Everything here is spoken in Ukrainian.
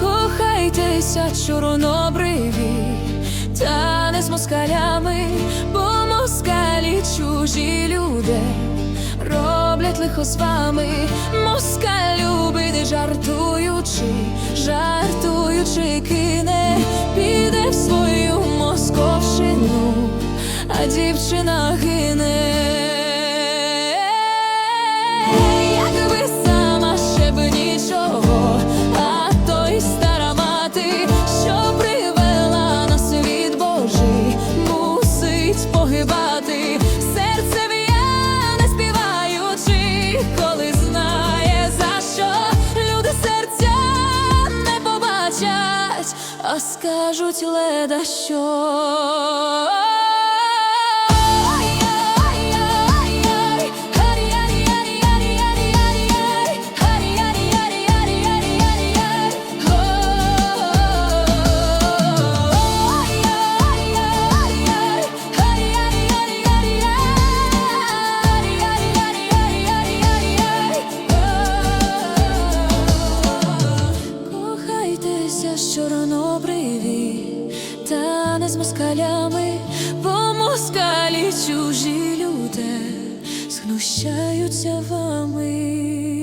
Кохайтеся чорнобриві, та не з москалями, бо москалі чужі люди. Роблять лихо з вами, не жартуючи, жартуючи, кине, піде в свою московщину, а дівчина гине. Якби сама ще б нічого, а то стара мати, що привела на світ Божий, мусить погибати, серце не співаючи, коли знає а скажуть леда що. Чорнобриві, та не з москалями, бо москалі чужі люди знущаються вами.